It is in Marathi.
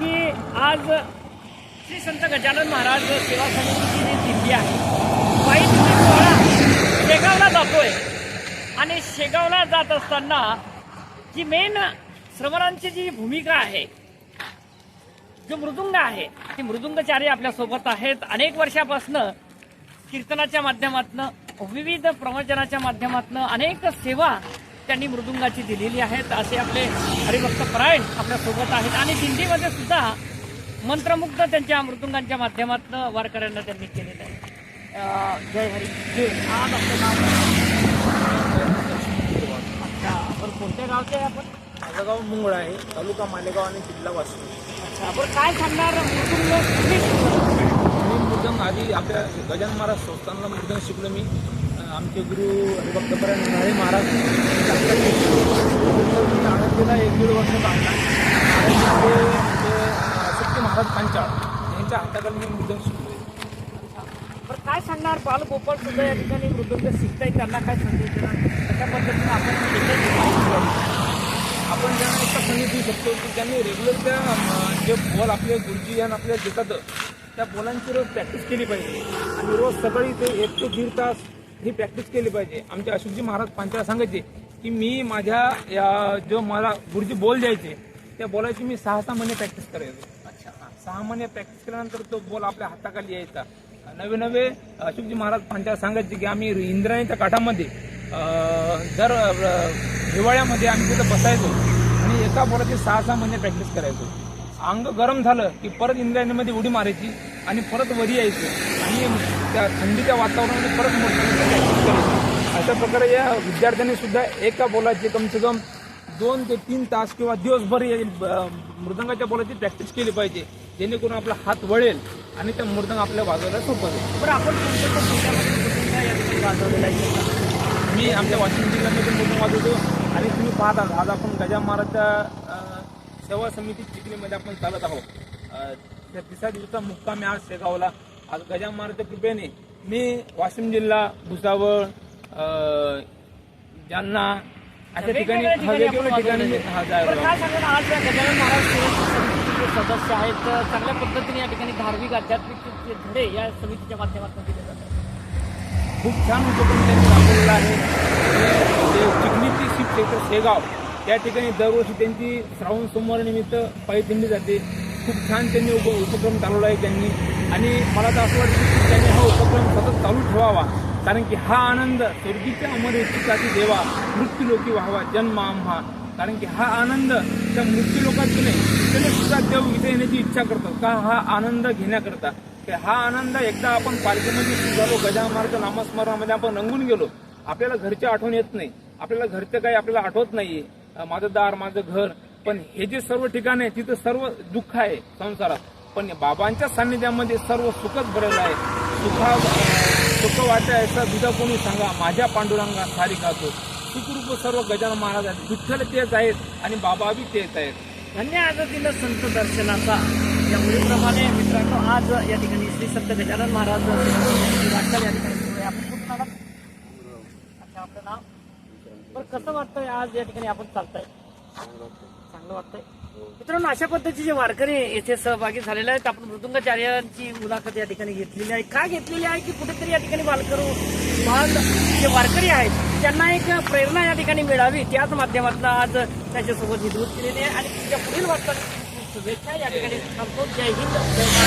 की आज श्री संत गजानन महाराज सेवा समितीची जी दिंडी आहे पायी सोहळा शेगावला जातोय. आणि शेगावला जात असताना जी मेन श्रमणांची जी भूमिका आहे जो मृदुंग आहे ती मृदुंगचार्य आपल्यासोबत आहेत. अनेक वर्षापासनं कीर्तनाच्या माध्यमातनं विविध प्रवचनाच्या माध्यमातनं अनेक सेवा त्यांनी मृदुंगाची दिलेली आहेत. असे आपले हरिभक्त परायण आपल्यासोबत आहेत. आणि दिंडीमध्ये सुद्धा मंत्रमुग्ध त्यांच्या मृदुंगांच्या माध्यमातनं वारकऱ्यांना त्यांनी केलेलं आहे. जय हरी. जय आज आपलं नाव अच्छा आपण कोणत्या गावचे आहे आपण? माझं गाव मुंगळ आहे. तालुका मालेगाव आणि जिल्हा वाशिम. आपण काय सांगणार? कुठे? मी आधी आपल्या गजानन महाराज संस्थानला मृदंग शिकलो मी. आमचे गुरु हरिभक्तपरायण नाळे महाराज आनंदीला एक दीड वर्ष म्हणजे शक्ती महाराज पांचाळ यांच्या हाताखाली मी मृदंग शिकलो बरं काय सांगणार? बालगोपाळ सुद्धा या ठिकाणी मृदुंग शिकताय त्यांना काय संदेश देणार? अशा पद्धतीने आपण. आपण त्यांना एकच संदेश देऊ शकतो की त्यांनी रेग्युलर त्या जे बॉल आपले गुरुजी आणि आपल्याला देतात त्या बॉलांची रोज प्रॅक्टिस केली पाहिजे. आणि रोज सकाळी ते एक ते दीड तास ही प्रॅक्टिस केली पाहिजे. आमचे अशोकजी महाराज पांचाळ सांगायचे की मी माझ्या या जो मला गुरुजी बॉल द्यायचे त्या बॉलाची मी सहा सहा महिने प्रॅक्टिस करायचो. अच्छा सहा महिने प्रॅक्टिस केल्यानंतर तो बॉल आपल्या हाताखाली यायचा. नवे नवे अशोकजी महाराज पांचाळ सांगायचे की आम्ही इंद्रायणीच्या काठामध्ये दर हिवाळ्यामध्ये आम्ही तिथं बसायचो आणि एका बॉलाची सहा सहा महिने प्रॅक्टिस करायचो. अंग गरम झालं की परत इंद्रायणीमध्ये उडी मारायची आणि परत वरी यायचं. आणि त्या थंडीच्या वातावरणामध्ये परत मोठी प्रॅक्टिस करायची. अशा प्रकारे या विद्यार्थ्यांनी सुद्धा एका बॉलाची कमसे कम दोन ते तीन तास किंवा दिवसभर मृदंगाच्या बॉलाची प्रॅक्टिस केली पाहिजे जेणेकरून आपला हात वळेल आणि त्या मृदंग आपल्या वाजवायला सोपं जाईल बरं आपण वाजवलेला आहे? मी आमच्या वाशिम जिल्ह्यामध्ये मृदंग वाजवतो आणि तुम्ही पाहता आज आपण गजा महाराजच्या सेवा समिती चिखलीमध्ये आपण चालत आहोत. त्या तिसऱ्या दिवसाचा मुक्काम आज शेगावला. आज गजा महाराजच्या कृपेने मी वाशिम जिल्हा भुसावळ जालना अशा ठिकाणी वेगवेगळ्या मी. हा जायला काय आज या गजानन महाराज समितीचे सदस्य आहेत तर चांगल्या पद्धतीने या ठिकाणी धार्मिक आध्यात्मिक धडे या समितीच्या माध्यमातून दिले जातात? खूप छान उपक्रम त्यांनी राबवलेला आहे. चिखलीची शिप क्षेत्र शेगाव त्या ठिकाणी दरवर्षी त्यांची श्रावण सोमवार निमित्त पायी दिंडी जाते. खूप छान त्यांनी उप उपक्रम चालवला आहे त्यांनी. आणि मला तर असं वाटतं की त्यांनी हा उपक्रम सतत चालू ठेवावा. कारण की हा आनंद स्वर्गीच्या अमर देवा मृत्यू लोकी व्हावा जन्म आम्हा. कारण की हा आनंद त्या मृत्यू लोकांची नाही त्याने सुद्धा देव इथे येण्याची इच्छा करतो. का हा आनंद घेण्याकरता? हा आनंद एकदा आपण पालखीमध्ये झालो गजामार्ग नामस्मरणामध्ये आपण रंगून गेलो. आपल्याला घरचे आठवण येत नाही. आपल्याला घरचं काही आपल्याला आठवत नाहीये. माझं दार माझं घर पण हे जे सर्व ठिकाण आहे तिथं सर्व दुःख आहे संसारात. पण बाबांच्या सान्निध्यामध्ये सर्व सुखच भरलं आहे. सुखा सुख वाटे असं दुधा कोणी सांगा माझ्या पांडुरंगा सारी गातो सुखरूप सर्व गजानन महाराज आहेत. विठ्ठल तेच आहेत आणि बाबा बी तेच आहेत. धन्य आज दिलं संत दर्शनाचा. या मुलीप्रमाणे मित्रांनो आज या ठिकाणी श्री संत गजानन महाराज वाटचाल या ठिकाणी आपण कुठं अच्छा आपलं नाव? बरं कसं वाटतंय आज या ठिकाणी आपण चालताय? चांगलं वाटतंय. मित्रांनो अशा पद्धतीचे वारकरी येथे सहभागी झालेले आहेत आपण मृदुंगाचार्यांची मुलाखत या ठिकाणी घेतलेली आहे. का घेतलेली आहे? की कुठेतरी या ठिकाणी वारकरू महान जे वारकरी आहेत त्यांना एक प्रेरणा या ठिकाणी मिळावी. त्याच माध्यमातून आज त्याच्यासोबत हिदवत केलेली आहे. आणि तुमच्या पुढील वाटतात शुभेच्छा. या ठिकाणी थांबतो. जय हिंद.